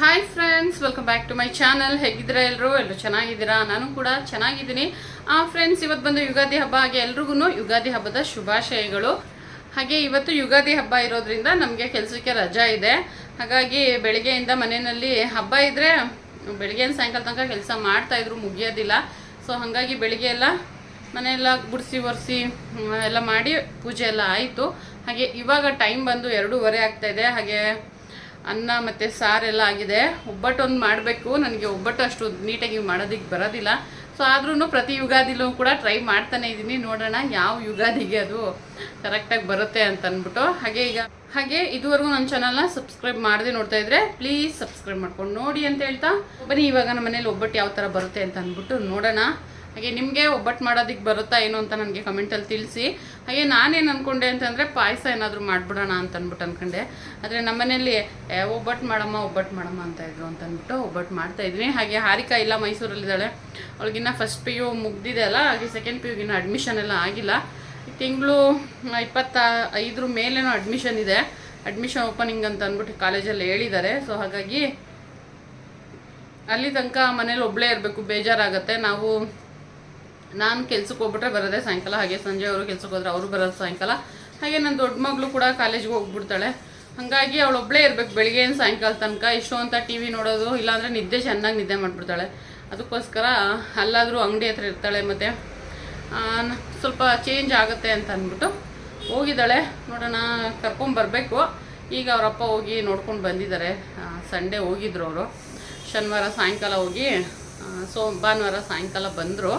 Hi friends welcome back to my channel ಹೇಗಿದ್ದೀರಾ ಎಲ್ಲರೂ ಎಲ್ಲರೂ ಚೆನ್ನಾಗಿದ್ದೀರಾ? ನಾನು ಕೂಡ ಚೆನ್ನಾಗಿದ್ದೀನಿ. ಆ ಫ್ರೆಂಡ್ಸ್ ಇವತ್ತು ಬಂದು ಯುಗಾದಿ ಹಬ್ಬ. ಹಾಗೆ ಎಲ್ರಿಗೂ ಯುಗಾದಿ ಹಬ್ಬದ ಶುಭಾಶಯಗಳು. ಹಾಗೆ ಇವತ್ತು ಯುಗಾದಿ ಹಬ್ಬ ಇರೋದ್ರಿಂದ ನಮಗೆ ಕೆಲಸಕ್ಕೆ ರಜಾ ಇದೆ. ಹಾಗಾಗಿ ಬೆಳಗ್ಗೆಯಿಂದ ಮನೆಯಲ್ಲಿ ಹಬ್ಬ ಇದ್ದರೆ ಬೆಳಿಗ್ಗೆಯಿಂದ ಸಾಯಂಕಾಲ ತನಕ ಕೆಲಸ ಮಾಡ್ತಾಯಿದ್ರು ಮುಗಿಯೋದಿಲ್ಲ. ಸೊ ಹಾಗಾಗಿ ಬೆಳಿಗ್ಗೆ ಎಲ್ಲ ಮನೆಯೆಲ್ಲ ಗುಡಿಸಿ ಒರೆಸಿ, ಎಲ್ಲ ಮಾಡಿ ಪೂಜೆ ಎಲ್ಲ ಆಯಿತು. ಹಾಗೆ ಇವಾಗ ಟೈಮ್ ಬಂದು ಎರಡೂವರೆ ಆಗ್ತಾಯಿದೆ ಹಾಗೆ ಅನ್ನ ಮತ್ತು ಸಾರೆಲ್ಲ ಆಗಿದೆ. ಒಬ್ಬಟ್ಟು ಒಂದು ಮಾಡಬೇಕು. ನನಗೆ ಒಬ್ಬಟ್ಟು ಅಷ್ಟು ನೀಟಾಗಿ ಮಾಡೋದಕ್ಕೆ ಬರೋದಿಲ್ಲ. ಸೊ ಆದ್ರೂ ಪ್ರತಿ ಯುಗಾದಿಲೂ ಕೂಡ ಟ್ರೈ ಮಾಡ್ತಾನೆ ಇದ್ದೀನಿ ನೋಡೋಣ ಯಾವ ಯುಗಾದಿಗೆ ಅದು ಕರೆಕ್ಟಾಗಿ ಬರುತ್ತೆ ಅಂತ ಅಂದ್ಬಿಟ್ಟು. ಹಾಗೆ ಈಗ, ಹಾಗೆ ಇದುವರೆಗೂ ನನ್ನ ಚಾನಲ್ನ ಸಬ್ಸ್ಕ್ರೈಬ್ ಮಾಡದೆ ನೋಡ್ತಾ ಇದ್ರೆ ಪ್ಲೀಸ್ ಸಬ್ಸ್ಕ್ರೈಬ್ ಮಾಡ್ಕೊಂಡು ನೋಡಿ ಅಂತ ಹೇಳ್ತಾ. ಬನ್ನಿ, ಇವಾಗ ನಮ್ಮ ಮನೇಲಿ ಒಬ್ಬಟ್ಟು ಯಾವ ಥರ ಬರುತ್ತೆ ಅಂತ ಅಂದ್ಬಿಟ್ಟು ನೋಡೋಣ. ಹಾಗೆ ನಿಮಗೆ ಒಬ್ಬಟ್ಟು ಮಾಡೋದಕ್ಕೆ ಬರುತ್ತಾ ಏನು ಅಂತ ನನಗೆ ಕಮೆಂಟಲ್ಲಿ ತಿಳಿಸಿ. ಹಾಗೆ ನಾನೇನು ಅಂದ್ಕೊಂಡೆ ಅಂತಂದರೆ ಪಾಯಸ ಏನಾದರೂ ಮಾಡಿಬಿಡೋಣ ಅಂತ ಅಂದ್ಬಿಟ್ಟು ಅಂದ್ಕೊಂಡೆ ಆದರೆ ನಮ್ಮನೇಲಿ "ಏ, ಒಬ್ಬಟ್ಟು ಮಾಡಮ್ಮ ಒಬ್ಬಟ್ಟು ಮಾಡಮ್ಮ ಅಂತ ಇದ್ರು ಅಂತ ಅಂದ್ಬಿಟ್ಟು ಒಬ್ಬಟ್ಟು ಮಾಡ್ತಾ ಇದ್ವಿ. ಹಾಗೆ ಹಾರಿಕಾ ಇಲ್ಲ ಮೈಸೂರಲ್ಲಿದ್ದಾಳೆ. ಅವಳಿಗಿನ್ನ ಫಸ್ಟ್ ಪಿ ಯು ಮುಗ್ದಿದೆ ಅಲ್ಲ ಹಾಗೆ ಸೆಕೆಂಡ್ ಪಿ ಯುಗಿನ ಅಡ್ಮಿಷನ್ ಎಲ್ಲ ಆಗಿಲ್ಲ. ತಿಂಗಳು ಇಪ್ಪತ್ತ ಐದರ ಮೇಲೇನೋ ಅಡ್ಮಿಷನ್ ಇದೆ. ಅಡ್ಮಿಷನ್ ಓಪನಿಂಗ್ ಅಂತ ಅಂದ್ಬಿಟ್ಟು ಕಾಲೇಜಲ್ಲಿ ಹೇಳಿದ್ದಾರೆ. ಸೊ ಹಾಗಾಗಿ ಅಲ್ಲಿ ತನಕ ಮನೇಲಿ ಒಬ್ಬಳೇ ಇರಬೇಕು ಬೇಜಾರಾಗುತ್ತೆ. ನಾವು ನಾನು ಕೆಲ್ಸಕ್ಕೆ ಹೋಗ್ಬಿಟ್ರೆ ಬರೋದೇ ಸಾಯಂಕಾಲ, ಹಾಗೆ ಸಂಜೆ ಅವರು ಕೆಲ್ಸಕ್ಕೆ ಹೋದ್ರೆ ಅವರು ಬರೋದು ಸಾಯಂಕಾಲ. ಹಾಗೆ ನನ್ನ ದೊಡ್ಡ ಮಗಳು ಕೂಡ ಕಾಲೇಜ್ಗೆ ಹೋಗ್ಬಿಡ್ತಾಳೆ. ಹಾಗಾಗಿ ಅವಳು ಇರಬೇಕು, ಬೆಳಿಗ್ಗೆ ಸಾಯಂಕಾಲ ತನಕ. ಇಷ್ಟೋ ಅಂತ ಟಿ ವಿ ನೋಡೋದು, ಇಲ್ಲಾಂದರೆ ನಿದ್ದೆ ಚೆನ್ನಾಗಿ ನಿದ್ದೆ ಮಾಡಿಬಿಡ್ತಾಳೆ. ಅದಕ್ಕೋಸ್ಕರ ಅಲ್ಲಾದರೂ ಅಂಗಡಿ ಹತ್ರ ಇರ್ತಾಳೆ ಮತ್ತು. ಸ್ವಲ್ಪ ಚೇಂಜ್ ಆಗುತ್ತೆ ಅಂತ ಅಂದ್ಬಿಟ್ಟು ಹೋಗಿದ್ದಾಳೆ. ನೋಡೋಣ ಕರ್ಕೊಂಬರ್ಬೇಕು ಈಗ ಅವರಪ್ಪ ಹೋಗಿ ನೋಡ್ಕೊಂಡು ಬಂದಿದ್ದಾರೆ. ಸಂಡೇ ಹೋಗಿದ್ರು ಅವರು. ಶನಿವಾರ ಸಾಯಂಕಾಲ ಹೋಗಿ ಸೋ ಭಾನುವಾರ ಸಾಯಂಕಾಲ ಬಂದರು.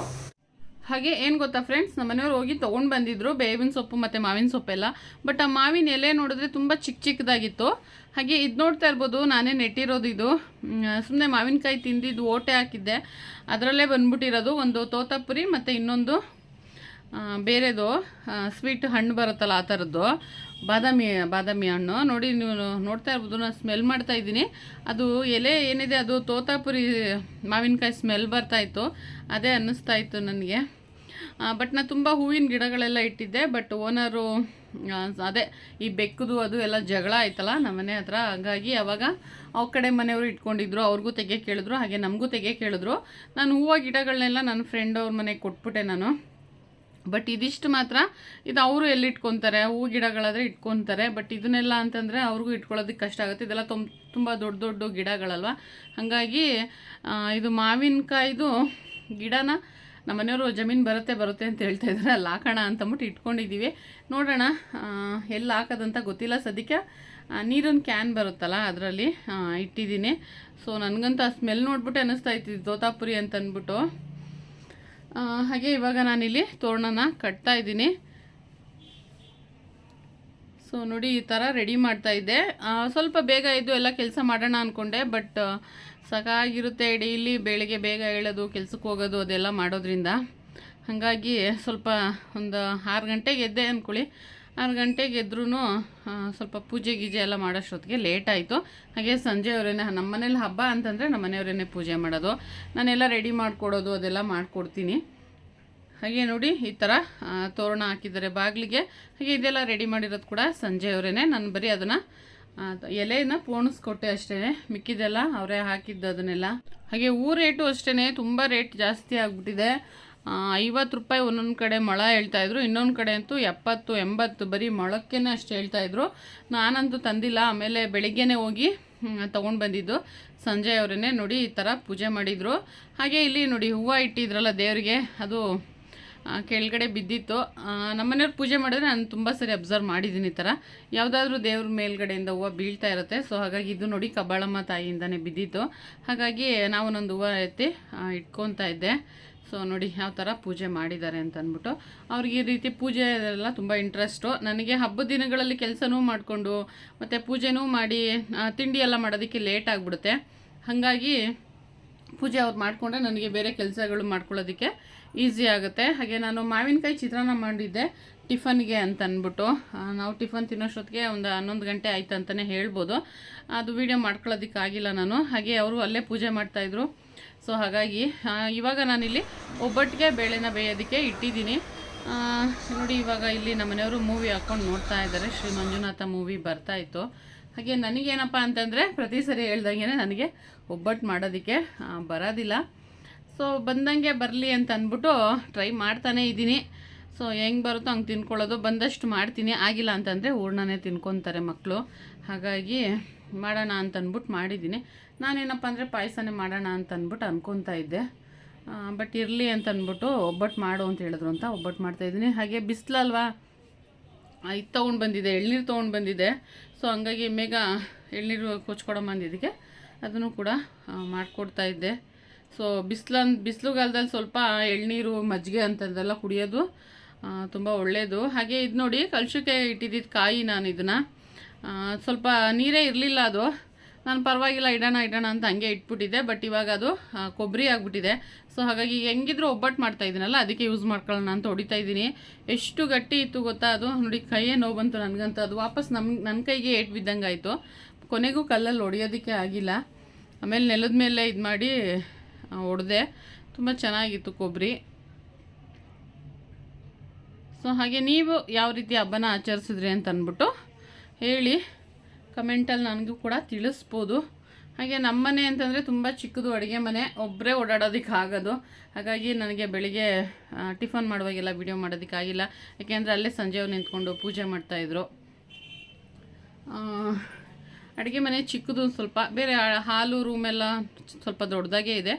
ಹಾಗೆ ಏನು ಗೊತ್ತಾ ಫ್ರೆಂಡ್ಸ್ ನಮ್ಮ ಮನೆಯವ್ರು ಹೋಗಿ ತೊಗೊಂಡು ಬಂದಿದ್ರು, ಬೇವಿನ ಸೊಪ್ಪು ಮತ್ತು ಮಾವಿನ ಸೊಪ್ಪೆಲ್ಲ. ಬಟ್ ಆ ಮಾವಿನ ಎಲೆ ನೋಡಿದ್ರೆ ತುಂಬ ಚಿಕ್ಕ ಚಿಕ್ಕದಾಗಿತ್ತು ಹಾಗೆ ಇದು ನೋಡ್ತಾ ಇರ್ಬೋದು, ನಾನೇ ನೆಟ್ಟಿರೋದು ಇದು. ಸುಮ್ಮನೆ ಮಾವಿನಕಾಯಿ ತಿಂದಿದ್ದು ಓಟೆ ಹಾಕಿದ್ದೆ. ಅದರಲ್ಲೇ ಬಂದ್ಬಿಟ್ಟಿರೋದು ಒಂದು ತೋತಾಪುರಿ ಮತ್ತು ಇನ್ನೊಂದು ಬೇರೆದು ಸ್ವೀಟ್ ಹಣ್ಣು ಬರುತ್ತಲ್ಲ ಆ ಥರದ್ದು ಬಾದಾಮಿ ಬಾದಾಮಿ ಹಣ್ಣು. ನೋಡಿ ನೀವು ನೋಡ್ತಾ ಇರ್ಬೋದು, ನಾನು ಸ್ಮೆಲ್ ಮಾಡ್ತಾ ಇದ್ದೀನಿ. ಅದು ಎಲೆ ಏನಿದೆ, ಅದು ತೋತಾಪುರಿ ಮಾವಿನಕಾಯಿ ಸ್ಮೆಲ್ ಬರ್ತಾಯಿತ್ತು ಅದೇ ಅನ್ನಿಸ್ತಾ ಇತ್ತು ನನಗೆ. ಬಟ್ ನಾನು ತುಂಬ ಹೂವಿನ ಗಿಡಗಳೆಲ್ಲ ಇಟ್ಟಿದ್ದೆ ಬಟ್ ಓನರು ಅದೇ ಈ ಬೆಕ್ಕದು ಅದು ಎಲ್ಲ ಜಗಳ ಆಯ್ತಲ್ಲ ನಮ್ಮ ಮನೆ ಹತ್ರ, ಹಾಗಾಗಿ ಅವಾಗ ಅವ್ರ ಕಡೆ ಮನೆಯವರು ಇಟ್ಕೊಂಡಿದ್ರು, ಅವ್ರಿಗೂ ತೆಗೆ ಕೇಳಿದ್ರು ಹಾಗೆ ನಮಗೂ ತೆಗೆ ಕೇಳಿದ್ರು ನಾನು ಹೂವು ಗಿಡಗಳನ್ನೆಲ್ಲ ನನ್ನ ಫ್ರೆಂಡ್ ಅವ್ರ ಮನೆಗೆ ಕೊಟ್ಬಿಟ್ಟೆ ನಾನು. ಬಟ್ ಇದಿಷ್ಟು ಮಾತ್ರ, ಇದು ಅವರು ಎಲ್ಲಿ ಇಟ್ಕೊತಾರೆ ಹೂ ಗಿಡಗಳಾದರೆ ಇಟ್ಕೊತಾರೆ ಬಟ್ ಇದನ್ನೆಲ್ಲ ಅಂತಂದರೆ ಅವ್ರಿಗೂ ಇಟ್ಕೊಳ್ಳೋದಕ್ಕೆ ಕಷ್ಟ ಆಗುತ್ತೆ. ಇದೆಲ್ಲ ತುಂಬ ತುಂಬ ದೊಡ್ಡ ದೊಡ್ಡ ಗಿಡಗಳಲ್ವ? ಹಾಗಾಗಿ ಇದು ಮಾವಿನಕಾಯ್ದು ಗಿಡನ ನಮ್ಮ ಮನೆಯವರು ಜಮೀನು ಬರುತ್ತೆ ಬರುತ್ತೆ ಅಂತ ಹೇಳ್ತಾ ಇದ್ದಾರೆ. ಅಲ್ಲಿ ಹಾಕೋಣ ಅಂತಂದ್ಬಿಟ್ಟು ಇಟ್ಕೊಂಡಿದ್ದೀವಿ. ನೋಡೋಣ ಎಲ್ಲಿ ಹಾಕೋದಂತ ಗೊತ್ತಿಲ್ಲ ಸದ್ಯಕ್ಕೆ. ನೀರಿನ ಕ್ಯಾನ್ ಬರುತ್ತಲ್ಲ ಅದರಲ್ಲಿ ಇಟ್ಟಿದ್ದೀನಿ. ಸೊ ನನಗಂತೂ ಆ ಸ್ಮೆಲ್ ನೋಡ್ಬಿಟ್ಟು ಅನ್ನಿಸ್ತಾ ಇತ್ತು, ಇದು ತೋತಾಪುರಿ ಅಂತ ಅಂದ್ಬಿಟ್ಟು ಹಾಗೆ ಇವಾಗ ನಾನಿಲ್ಲಿ ತೋರಣನ ಕಟ್ತಾ ಇದ್ದೀನಿ. ಸೊ ನೋಡಿ ಈ ಥರ ರೆಡಿ ಮಾಡ್ತಾ ಇದ್ದೆ. ಸ್ವಲ್ಪ ಬೇಗ ಇದ್ದು ಎಲ್ಲ ಕೆಲಸ ಮಾಡೋಣ ಅಂದ್ಕೊಂಡೆ ಬಟ್ ಸಾಕಾಗಿರುತ್ತೆ ಡೈಲಿ ಬೆಳಿಗ್ಗೆ ಬೇಗ ಹೇಳೋದು ಕೆಲ್ಸಕ್ಕೆ ಹೋಗೋದು ಅದೆಲ್ಲ ಮಾಡೋದ್ರಿಂದ. ಹಾಗಾಗಿ ಸ್ವಲ್ಪ ಒಂದು ಆರು ಗಂಟೆಗೆ ಎದ್ದೆ ಅಂದ್ಕೊಳ್ಳಿ ಆರು ಗಂಟೆಗೆ ಎದ್ರೂ ಸ್ವಲ್ಪ ಪೂಜೆ ಗೀಜೆ ಎಲ್ಲ ಮಾಡೋಷ್ಟೊತ್ತಿಗೆ ಲೇಟ್ ಆಯಿತು. ಹಾಗೆ ಸಂಜೆಯವರೇನೆ ನಮ್ಮ ಮನೇಲಿ ಹಬ್ಬ ಅಂತಂದರೆ ನಮ್ಮ ಮನೆಯವರೇ ಪೂಜೆ ಮಾಡೋದು. ನಾನೆಲ್ಲ ರೆಡಿ ಮಾಡಿಕೊಡೋದು, ಅದೆಲ್ಲ ಮಾಡಿಕೊಡ್ತೀನಿ. ಹಾಗೆ ನೋಡಿ, ಈ ಥರ ತೋರಣ ಹಾಕಿದ್ದಾರೆ ಬಾಗಿಲಿಗೆ. ಹಾಗೆ ಇದೆಲ್ಲ ರೆಡಿ ಮಾಡಿರೋದು ಕೂಡ ಸಂಜೆಯವರೇನೆ ನಾನು ಬರೀ ಅದನ್ನು ಎಲೆನ ಪೋಣಿಸ್ಕೊಟ್ಟೆ ಅಷ್ಟೇ ಮಿಕ್ಕಿದೆಲ್ಲ ಅವರೇ ಹಾಕಿದ್ದು ಅದನ್ನೆಲ್ಲ. ಹಾಗೆ ಹೂ ರೇಟು ಅಷ್ಟೇ ತುಂಬ ರೇಟ್ ಜಾಸ್ತಿ ಆಗಿಬಿಟ್ಟಿದೆ. ಐವತ್ತು ರೂಪಾಯಿ ಒಂದೊಂದು ಕಡೆ ಮೊಳ ಹೇಳ್ತಾಯಿದ್ರು ಇನ್ನೊಂದು ಕಡೆ ಅಂತೂ ಎಪ್ಪತ್ತು, ಎಂಬತ್ತು ಬರೀ ಮೊಳಕ್ಕೇ ಅಷ್ಟು ಹೇಳ್ತಾಯಿದ್ರು ನಾನಂತೂ ತಂದಿಲ್ಲ, ಆಮೇಲೆ ಬೆಳಿಗ್ಗೆನೇ ಹೋಗಿ ತೊಗೊಂಡು ಬಂದಿದ್ದು. ಸಂಜೆ ಅವರೇ ನೋಡಿ ಈ ಥರ ಪೂಜೆ ಮಾಡಿದರು. ಹಾಗೆ ಇಲ್ಲಿ ನೋಡಿ ಹೂವು ಇಟ್ಟಿದ್ರಲ್ಲ ದೇವರಿಗೆ, ಅದು ಕೆಳಗಡೆ ಬಿದ್ದಿತ್ತು. ನಮ್ಮನೆಯವ್ರು ಪೂಜೆ ಮಾಡಿದ್ರೆ ನಾನು ತುಂಬ ಸರಿ ಅಬ್ಸರ್ವ್ ಮಾಡಿದ್ದೀನಿ ಈ ಥರ ಯಾವುದಾದ್ರೂ ದೇವ್ರ ಮೇಲ್ಗಡೆಯಿಂದ ಹೂವು ಬೀಳ್ತಾ ಇರುತ್ತೆ. ಸೊ ಹಾಗಾಗಿ ಇದು ನೋಡಿ ಕಬಾಳಮ್ಮ ತಾಯಿಯಿಂದನೇ ಬಿದ್ದಿತ್ತು. ಹಾಗಾಗಿ ನಾವು ಒಂದು ಹೂವು ಎತ್ತಿ ಇಟ್ಕೊತಾ ಇದ್ದೆ. ಸೊ ನೋಡಿ ಯಾವ ಥರ ಪೂಜೆ ಮಾಡಿದ್ದಾರೆ ಅಂತ ಅಂದ್ಬಿಟ್ಟು. ಅವ್ರಿಗೆ ಈ ರೀತಿ ಪೂಜೆ ಎಲ್ಲ ತುಂಬ ಇಂಟ್ರೆಸ್ಟು ನನಗೆ ಹಬ್ಬದ ದಿನಗಳಲ್ಲಿ ಕೆಲಸನೂ ಮಾಡಿಕೊಂಡು, ಮತ್ತು ಪೂಜೆನೂ ಮಾಡಿ ತಿಂಡಿ ಎಲ್ಲ ಮಾಡೋದಕ್ಕೆ ಲೇಟ್ ಆಗಿಬಿಡುತ್ತೆ. ಹಾಗಾಗಿ ಪೂಜೆ ಅವ್ರು ಮಾಡಿಕೊಂಡ್ರೆ ನನಗೆ ಬೇರೆ ಕೆಲಸಗಳು ಮಾಡ್ಕೊಳ್ಳೋದಕ್ಕೆ ಈಸಿ ಆಗುತ್ತೆ. ಹಾಗೆ ನಾನು ಮಾವಿನಕಾಯಿ ಚಿತ್ರಾನ್ನ ಮಾಡಿದ್ದೆ ಟಿಫನ್ಗೆ ಅಂತ ಅಂದ್ಬಿಟ್ಟು ನಾವು ಟಿಫನ್ ತಿನ್ನೋಷ್ಟೊತ್ತಿಗೆ ಒಂದು ಹನ್ನೊಂದು ಗಂಟೆ ಆಯ್ತು ಅಂತಲೇ ಹೇಳ್ಬೋದು. ಅದು ವೀಡಿಯೋ ಮಾಡ್ಕೊಳ್ಳೋದಕ್ಕಾಗಿಲ್ಲ ನಾನು. ಹಾಗೆ ಅವರು ಅಲ್ಲೇ ಪೂಜೆ ಮಾಡ್ತಾಯಿದ್ರು ಸೊ ಹಾಗಾಗಿ ಇವಾಗ ನಾನಿಲ್ಲಿ ಒಬ್ಬಟ್ಟಿಗೆ ಬೇಳೆನ ಬೇಯೋದಕ್ಕೆ ಇಟ್ಟಿದ್ದೀನಿ. ನೋಡಿ ಇವಾಗ ಇಲ್ಲಿ ನಮ್ಮ ಮನೆಯವರು ಮೂವಿ ಹಾಕ್ಕೊಂಡು ನೋಡ್ತಾ ಇದ್ದಾರೆ. ಶ್ರೀ ಮಂಜುನಾಥ ಮೂವಿ ಬರ್ತಾ ಇತ್ತು. ಹಾಗೆ ನನಗೇನಪ್ಪ ಅಂತಂದರೆ ಪ್ರತಿ ಸರಿ ಹೇಳ್ದಂಗೆ ನನಗೆ ಒಬ್ಬಟ್ಟು ಮಾಡೋದಕ್ಕೆ ಬರೋದಿಲ್ಲ. ಸೊ ಬಂದಂಗೆ ಬರಲಿ ಅಂತ ಅಂದ್ಬಿಟ್ಟು ಟ್ರೈ ಮಾಡ್ತಾನೇ ಇದ್ದೀನಿ. ಸೊ ಹೆಂಗೆ ಬರುತ್ತೋ ಹಂಗೆ ತಿನ್ಕೊಳ್ಳೋದು. ಬಂದಷ್ಟು ಮಾಡ್ತೀನಿ. ಆಗಿಲ್ಲ ಅಂತಂದರೆ ಹೂರ್ಣನೇ ತಿನ್ಕೊತಾರೆ ಮಕ್ಕಳು ಹಾಗಾಗಿ ಮಾಡೋಣ ಅಂತ ಅಂದ್ಬಿಟ್ಟು ಮಾಡಿದ್ದೀನಿ. ನಾನೇನಪ್ಪ ಅಂದರೆ ಪಾಯಸನೇ ಮಾಡೋಣ ಅಂತ ಅಂದ್ಬಿಟ್ಟು ಅನ್ಕೊತಾ ಇದ್ದೆ. ಬಟ್ ಇರಲಿ ಅಂತ ಅಂದ್ಬಿಟ್ಟು ಒಬ್ಬಟ್ಟು ಮಾಡು ಅಂತ ಹೇಳಿದ್ರು ಅಂತ ಒಬ್ಬಟ್ಟು ಮಾಡ್ತಾಯಿದ್ದೀನಿ ಹಾಗೆ ಬಿಸಿಲಲ್ವಾ? ಇದು ತೊಗೊಂಡು ಬಂದಿದೆ, ಎಳ್ನೀರು ತೊಗೊಂಡು ಬಂದಿದೆ. ಸೊ ಹಂಗಾಗಿ ಮೇಘ ಎಳ್ನೀರು ಕೊಚ್ಕೊಡೋ ಅಂದಿದ್ದಕ್ಕೆ ಅದನ್ನು ಕೂಡ ಮಾಡಿಕೊಡ್ತಾ ಇದ್ದೆ. ಸೊ ಬಿಸಿಲ ಬಿಸಿಲುಗಾಲದಲ್ಲಿ ಸ್ವಲ್ಪ ಎಳ್ನೀರು ಮಜ್ಜಿಗೆ ಅಂತದೆಲ್ಲ ಕುಡಿಯೋದು ತುಂಬ ಒಳ್ಳೆಯದು ಹಾಗೆ ಇದು ನೋಡಿ ಕಲಶಕ್ಕೆ ಇಟ್ಟಿದ್ದಿದ್ದು ಕಾಯಿ ನಾನು ಇದನ್ನು ಸ್ವಲ್ಪ ನೀರೇ ಇರಲಿಲ್ಲ ಅದು. ನಾನು ಪರವಾಗಿಲ್ಲ, ಇಡೋಣ ಇಡೋಣ ಅಂತ ಹಂಗೆ ಇಟ್ಬಿಟ್ಟಿದ್ದೆ ಬಟ್ ಇವಾಗ ಅದು ಕೊಬ್ಬರಿ ಆಗಿಬಿಟ್ಟಿದೆ. ಸೊ ಹಾಗಾಗಿ ಹೆಂಗಿದ್ರು ಒಬ್ಬಟ್ಟು ಮಾಡ್ತಾ ಇದ್ದೀನಲ್ಲ, ಅದಕ್ಕೆ ಯೂಸ್ ಮಾಡ್ಕೊಳ್ಳೋಣ ಅಂತ ಹೊಡಿತಾ ಇದ್ದೀನಿ. ಎಷ್ಟು ಗಟ್ಟಿ ಇತ್ತು ಗೊತ್ತಾ ಅದು? ನೋಡಿ, ಕೈಯೇ ನೋವು ಬಂತು ನನಗಂತೂ. ಅದು ವಾಪಸ್ ನಮ್ಮ ನನ್ನ ಕೈಗೆ ಏಟ್ ಬಿದ್ದಂಗೆ ಆಯಿತು ಕೊನೆಗೂ ಕಲ್ಲಲ್ಲಿ ಹೊಡೆಯೋದಕ್ಕೆ ಆಗಿಲ್ಲ. ಆಮೇಲೆ ನೆಲದ ಮೇಲೆ ಇದು ಮಾಡಿ ಹೊಡೆದೆ ತುಂಬ ಚೆನ್ನಾಗಿತ್ತು ಕೊಬ್ಬರಿ. ಸೊ ಹಾಗೆ ನೀವು ಯಾವ ರೀತಿ ಹಬ್ಬನ ಆಚರಿಸಿದ್ರಿ ಅಂತ ಅಂದ್ಬಿಟ್ಟು ಹೇಳಿ. ಕಮೆಂಟಲ್ಲಿ ನನಗೂ ಕೂಡ ತಿಳಿಸ್ಬೋದು. ಹಾಗೆ ನಮ್ಮನೆ ಅಂತಂದರೆ ತುಂಬ ಚಿಕ್ಕದು ಅಡುಗೆ ಮನೆ ಒಬ್ಬರೇ ಓಡಾಡೋದಕ್ಕೆ ಆಗೋದು. ಹಾಗಾಗಿ ನನಗೆ ಬೆಳಿಗ್ಗೆ ಟಿಫನ್ ಮಾಡುವಾಗೆಲ್ಲ ವಿಡಿಯೋ ಮಾಡೋದಕ್ಕಾಗಿಲ್ಲ ಯಾಕೆಂದರೆ ಅಲ್ಲೇ ಸಂಜೆವ್ರು ನಿಂತ್ಕೊಂಡು ಪೂಜೆ ಮಾಡ್ತಾಯಿದ್ರು ಅಡುಗೆ ಮನೆ ಚಿಕ್ಕದು ಸ್ವಲ್ಪ, ಬೇರೆ ಹಾಲು ರೂಮೆಲ್ಲ ಸ್ವಲ್ಪ ದೊಡ್ಡದಾಗೇ ಇದೆ.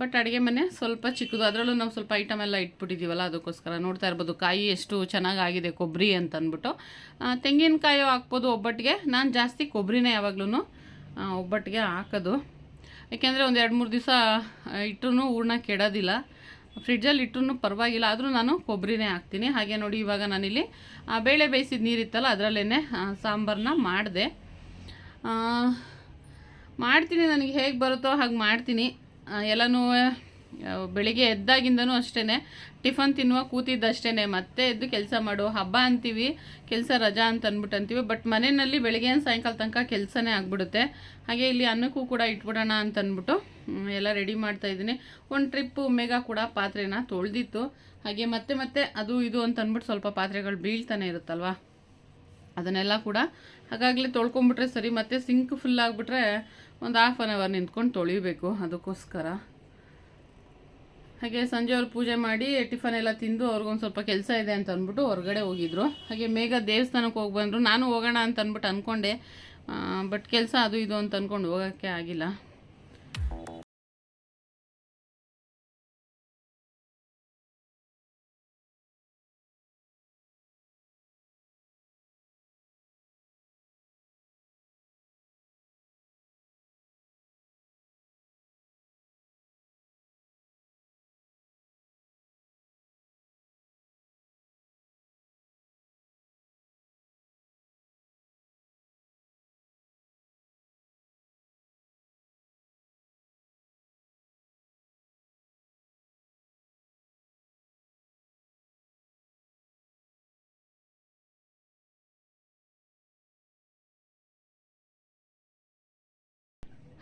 ಬಟ್ ಅಡುಗೆ ಮನೆ ಸ್ವಲ್ಪ ಚಿಕ್ಕದು. ಅದರಲ್ಲೂ ನಾವು ಸ್ವಲ್ಪ ಐಟಮ್ ಎಲ್ಲ ಇಟ್ಬಿಟ್ಟಿದ್ದೀವಲ್ಲ ಅದಕ್ಕೋಸ್ಕರ. ನೋಡ್ತಾ ಇರ್ಬೋದು, ಕಾಯಿ ಎಷ್ಟು ಚೆನ್ನಾಗಾಗಿದೆ ಕೊಬ್ಬರಿ ಅಂತ ಅಂದ್ಬಿಟ್ಟು ಹಾಕ್ಬೋದು ಒಬ್ಬಟ್ಟಿಗೆ. ನಾನು ಜಾಸ್ತಿ ಕೊಬ್ಬರಿನೇ ಯಾವಾಗ್ಲೂ ಒಬ್ಬಟ್ಟಿಗೆ ಹಾಕೋದು. ಯಾಕೆಂದರೆ ಒಂದು ಎರಡು ಮೂರು ದಿವಸ ಇಟ್ಟರೂ ಹೂರ್ಣ ಕೆಡೋದಿಲ್ಲ. ಫ್ರಿಡ್ಜಲ್ಲಿ ಇಟ್ಟರು ಪರವಾಗಿಲ್ಲ, ಆದರೂ ನಾನು ಕೊಬ್ಬರಿನೇ ಹಾಕ್ತೀನಿ. ಹಾಗೆ ನೋಡಿ ಇವಾಗ ನಾನಿಲ್ಲಿ ಬೇಳೆ ಬೇಯಿಸಿದ ನೀರಿತ್ತಲ್ಲ ಅದರಲ್ಲೇ ಸಾಂಬಾರನ್ನ ಮಾಡಿದೆ. ಮಾಡ್ತೀನಿ, ನನಗೆ ಹೇಗೆ ಬರುತ್ತೋ ಹಾಗೆ ಮಾಡ್ತೀನಿ. ಎಲ್ಲನೂ ಬೆಳಿಗ್ಗೆ ಎದ್ದಾಗಿಂದನೂ ಅಷ್ಟೇ ಟಿಫನ್ ತಿನ್ನುವ ಕೂತಿದ್ದಷ್ಟೇ ಮತ್ತೆ ಎದ್ದು ಕೆಲಸ ಮಾಡು ಹಬ್ಬ ಅಂತೀವಿ, ಕೆಲಸ ರಜಾ ಅಂತ ಅಂದ್ಬಿಟ್ಟು ಅಂತೀವಿ ಬಟ್ ಮನೆಯಲ್ಲಿ ಬೆಳಿಗ್ಗೆ ಸಾಯಂಕಾಲ ತನಕ ಕೆಲಸನೇ ಆಗಿಬಿಡುತ್ತೆ. ಹಾಗೆ ಇಲ್ಲಿ ಅನ್ನಕ್ಕೂ ಕೂಡ ಇಟ್ಬಿಡೋಣ ಅಂತ ಅಂದ್ಬಿಟ್ಟು ಎಲ್ಲ ರೆಡಿ ಮಾಡ್ತಾ ಇದ್ದೀನಿ. ಒಂದು ಟ್ರಿಪ್ಪು ಮೇಗ ಕೂಡ ಪಾತ್ರೆನ ತೊಳೆದಿತ್ತು. ಹಾಗೆ ಮತ್ತೆ ಮತ್ತೆ ಅದು ಇದು ಅಂತ ಅಂದ್ಬಿಟ್ಟು ಸ್ವಲ್ಪ ಪಾತ್ರೆಗಳು ಬೀಳ್ತಾನೆ ಇರುತ್ತಲ್ವಾ? ಅದನ್ನೆಲ್ಲ ಕೂಡ ಹಾಗಾಗಲೇ ತೊಳ್ಕೊಂಬಿಟ್ರೆ ಸರಿ. ಮತ್ತೆ ಸಿಂಕ್ ಫುಲ್ ಆಗಿಬಿಟ್ರೆ ಒಂದು ಹಾಫ್ ಆನ್ ಅವರ್ ನಿಂತ್ಕೊಂಡು ತೊಳಿಬೇಕು ಅದಕ್ಕೋಸ್ಕರ. ಹಾಗೆ ಸಂಜೆ ಅವ್ರು ಪೂಜೆ ಮಾಡಿ ಟಿಫನ್ ಎಲ್ಲ ತಿಂದು ಅವ್ರಿಗೊಂದು ಸ್ವಲ್ಪ ಕೆಲಸ ಇದೆ ಅಂತ ಅಂದ್ಬಿಟ್ಟು ಹೊರಗಡೆ ಹೋಗಿದ್ರು. ಹಾಗೆ ಮೇಘ ದೇವಸ್ಥಾನಕ್ಕೆ ಹೋಗಿ ಬಂದರು. ನಾನು ಹೋಗೋಣ ಅಂತ ಅಂದ್ಬಿಟ್ಟು ಅಂದ್ಕೊಂಡೆ ಬಟ್ ಕೆಲಸ ಅದು ಇದು ಅಂತ ಅಂದ್ಕೊಂಡು ಹೋಗೋಕ್ಕೆ ಆಗಿಲ್ಲ.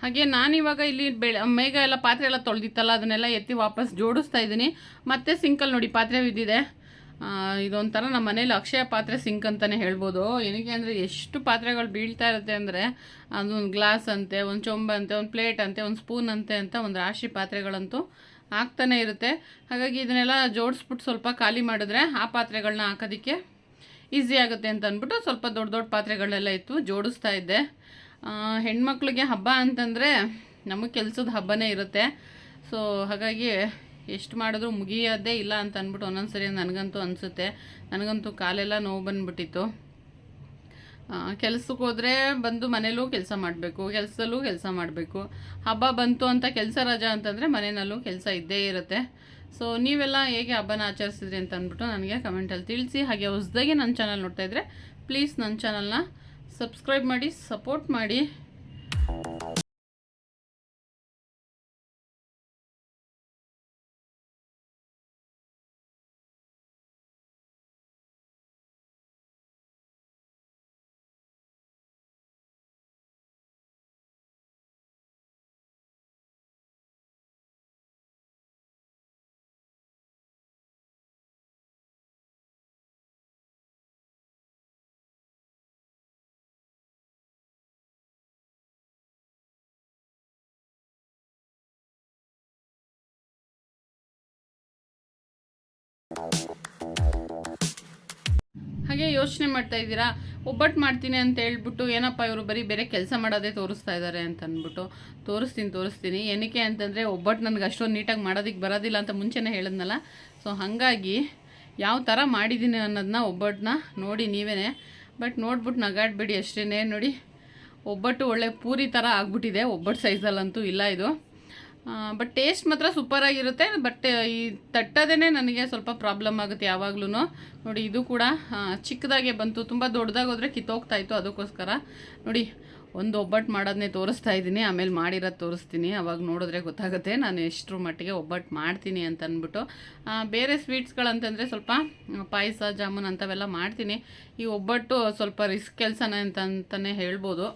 ಹಾಗೆ ನಾನಿವಾಗ ಇಲ್ಲಿ ಬೆಳೆ, ಮೇಘ ಎಲ್ಲ ಪಾತ್ರೆ ಎಲ್ಲ ತೊಳೆದಿತ್ತಲ್ಲ, ಅದನ್ನೆಲ್ಲ ಎತ್ತಿ ವಾಪಸ್ ಜೋಡಿಸ್ತಾ ಇದ್ದೀನಿ. ಮತ್ತೆ ಸಿಂಕಲ್ಲಿ ನೋಡಿ, ಪಾತ್ರೆ ಬಿದ್ದಿದೆ. ಇದೊಂಥರ ನಮ್ಮ ಮನೇಲಿ ಅಕ್ಷಯ ಪಾತ್ರೆ ಸಿಂಕ್ ಅಂತಲೇ ಹೇಳ್ಬೋದು. ಏನಕ್ಕೆ ಅಂದರೆ ಎಷ್ಟು ಪಾತ್ರೆಗಳು ಬೀಳ್ತಾ ಇರುತ್ತೆ ಅಂದರೆ ಅದೊಂದು ಗ್ಲಾಸ್ ಅಂತೆ, ಒಂದು ಚೊಂಬ ಅಂತೆ, ಒಂದು ಪ್ಲೇಟ್ ಅಂತೆ, ಒಂದು ಸ್ಪೂನ್ ಅಂತೆ ಅಂತ ಒಂದು ರಾಶಿ ಪಾತ್ರೆಗಳಂತೂ ಆಗ್ತಾನೆ ಇರುತ್ತೆ. ಹಾಗಾಗಿ ಇದನ್ನೆಲ್ಲ ಜೋಡಿಸ್ಬಿಟ್ಟು ಸ್ವಲ್ಪ ಖಾಲಿ ಮಾಡಿದ್ರೆ ಆ ಪಾತ್ರೆಗಳನ್ನ ಹಾಕೋದಕ್ಕೆ ಈಸಿ ಆಗುತ್ತೆ ಅಂತ ಅಂದ್ಬಿಟ್ಟು ಸ್ವಲ್ಪ ದೊಡ್ಡ ದೊಡ್ಡ ಪಾತ್ರೆಗಳೆಲ್ಲ ಇತ್ತು ಜೋಡಿಸ್ತಾ ಇದ್ದೆ. ಹೆಣ್ಮಕ್ಳಿಗೆ ಹಬ್ಬ ಅಂತಂದರೆ ನಮಗೆ ಕೆಲಸದ ಹಬ್ಬನೇ ಇರುತ್ತೆ. ಸೊ ಹಾಗಾಗಿ ಎಷ್ಟು ಮಾಡಿದ್ರು ಮುಗಿಯೋದೇ ಇಲ್ಲ ಅಂತ ಅಂದ್ಬಿಟ್ಟು ಒಂದೊಂದ್ಸರಿ ನನಗಂತೂ ಅನಿಸುತ್ತೆ. ನನಗಂತೂ ಕಾಲೆಲ್ಲ ನೋವು ಬಂದ್ಬಿಟ್ಟಿತ್ತು. ಕೆಲಸಕ್ಕೆ ಹೋದರೆ ಬಂದು ಮನೇಲೂ ಕೆಲಸ ಮಾಡಬೇಕು, ಕೆಲಸದಲ್ಲೂ ಕೆಲಸ ಮಾಡಬೇಕು. ಹಬ್ಬ ಬಂತು ಅಂತ ಕೆಲಸ ರಜಾ ಅಂತಂದರೆ ಮನೆಯಲ್ಲೂ ಕೆಲಸ ಇದ್ದೇ ಇರುತ್ತೆ. ಸೊ ನೀವೆಲ್ಲ ಹೇಗೆ ಹಬ್ಬನ ಆಚರಿಸಿದ್ರಿ ಅಂತ ಅಂದ್ಬಿಟ್ಟು ನನಗೆ ಕಮೆಂಟಲ್ಲಿ ತಿಳಿಸಿ. ಹಾಗೆ ಹೊಸದಾಗಿ ನನ್ನ ಚಾನಲ್ ನೋಡ್ತಾ ಇದ್ದರೆ ಪ್ಲೀಸ್ ನನ್ನ ಚಾನಲ್ನ ಸಬ್ಸ್ಕ್ರೈಬ್ ಮಾಡಿ ಸಪೋರ್ಟ್ ಮಾಡಿ. ಹಾಗೆ ಯೋಚನೆ ಮಾಡ್ತಾ ಇದ್ದೀರಾ? ಒಬ್ಬಟ್ಟು ಮಾಡ್ತೀನಿ ಅಂತ ಹೇಳ್ಬಿಟ್ಟು ಏನಪ್ಪ ಇವರು ಬರೀ ಬೇರೆ ಕೆಲಸ ಮಾಡೋದೇ ತೋರಿಸ್ತಾ ಇದ್ದಾರೆ ಅಂತ ಅಂದ್ಬಿಟ್ಟು ತೋರಿಸ್ತೀನಿ ತೋರಿಸ್ತೀನಿ. ಏನಕ್ಕೆ ಅಂತಂದರೆ ಒಬ್ಬಟ್ಟು ನನಗೆ ಅಷ್ಟೊಂದು ನೀಟಾಗಿ ಮಾಡೋದಕ್ಕೆ ಬರೋದಿಲ್ಲ ಅಂತ ಮುಂಚೆನೇ ಹೇಳಿದ್ನಲ್ಲ. ಸೊ ಹಾಗಾಗಿ ಯಾವ ಥರ ಮಾಡಿದ್ದೀನಿ ಅನ್ನೋದನ್ನ ಒಬ್ಬಟ್ಟನ್ನ ನೋಡಿ ನೀವೇ ಬಟ್ ನೋಡ್ಬಿಟ್ಟು ನಗಾಡ್ಬೇಡಿ ಅಷ್ಟೇ ನೋಡಿ, ಒಬ್ಬಟ್ಟು ಒಳ್ಳೆ ಪೂರಿ ಥರ ಆಗ್ಬಿಟ್ಟಿದೆ. ಒಬ್ಬಟ್ಟು ಸೈಜಲ್ಲಂತೂ ಇಲ್ಲ ಇದು. ಬಟ್ ಟೇಸ್ಟ್ ಮಾತ್ರ ಸೂಪರಾಗಿರುತ್ತೆ ಬಟ್ ಈ ತಟ್ಟೋದೇ ನನಗೆ ಸ್ವಲ್ಪ ಪ್ರಾಬ್ಲಮ್ ಆಗುತ್ತೆ ಯಾವಾಗ್ಲೂ ನೋಡಿ, ಇದು ಕೂಡ ಚಿಕ್ಕದಾಗೆ ಬಂತು, ತುಂಬ ದೊಡ್ಡದಾಗಿ ಹೋದರೆ ಕಿತ್ತೋಗ್ತಾ ಇತ್ತು ಅದಕ್ಕೋಸ್ಕರ. ನೋಡಿ, ಒಂದು ಒಬ್ಬಟ್ಟು ಮಾಡೋದನ್ನೇ ತೋರಿಸ್ತಾ ಇದ್ದೀನಿ, ಆಮೇಲೆ ಮಾಡಿರೋದು ತೋರಿಸ್ತೀನಿ, ಅವಾಗ ನೋಡಿದ್ರೆ ಗೊತ್ತಾಗುತ್ತೆ, ನಾನು ಎಷ್ಟರ ಮಟ್ಟಿಗೆ ಒಬ್ಬಟ್ಟು ಮಾಡ್ತೀನಿ ಅಂತ ಅಂದ್ಬಿಟ್ಟು ಬೇರೆ ಸ್ವೀಟ್ಸ್ಗಳಂತಂದರೆ ಸ್ವಲ್ಪ ಪಾಯಸ, ಜಾಮೂನ್ ಅಂಥವೆಲ್ಲ ಮಾಡ್ತೀನಿ. ಈ ಒಬ್ಬಟ್ಟು ಸ್ವಲ್ಪ ರಿಸ್ಕ್ ಕೆಲಸನೇ ಅಂತ ಅಂತಲೇ ಹೇಳ್ಬೋದು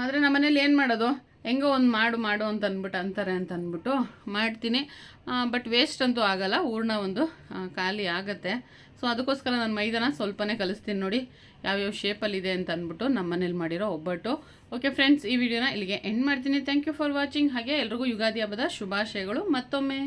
ಆದರೆ ನಮ್ಮನೇಲಿ ಏನು ಮಾಡೋದು? ಹೆಂಗೋ ಒಂದು ಮಾಡು ಮಾಡು ಅಂತ ಅಂದ್ಬಿಟ್ಟು ಅಂತಾರೆ ಅಂತ ಅಂದ್ಬಿಟ್ಟು ಮಾಡ್ತೀನಿ. ಬಟ್ ವೇಸ್ಟ್ ಅಂತೂ ಆಗಲ್ಲ, ಹೂರ್ಣ ಒಂದು ಖಾಲಿ ಆಗುತ್ತೆ. ಸೊ ಅದಕ್ಕೋಸ್ಕರ ನಾನು ಮೈದಾನ ಸ್ವಲ್ಪನೇ ಕಲಿಸ್ತೀನಿ ನೋಡಿ, ಯಾವ್ಯಾವ ಶೇಪಲ್ಲಿದೆ ಅಂತ ಅಂದ್ಬಿಟ್ಟು ನಮ್ಮ ಮನೇಲಿ ಮಾಡಿರೋ ಒಬ್ಬಟ್ಟು. ಓಕೆ ಫ್ರೆಂಡ್ಸ್ ಈ ವಿಡಿಯೋನ ಇಲ್ಲಿಗೆ ಎಂಡ್ ಮಾಡ್ತೀನಿ. ಥ್ಯಾಂಕ್ ಯು ಫಾರ್ ವಾಚಿಂಗ್ ಹಾಗೆ ಎಲ್ರಿಗೂ ಯುಗಾದಿ ಹಬ್ಬದ ಶುಭಾಶಯಗಳು. ಮತ್ತೊಮ್ಮೆ.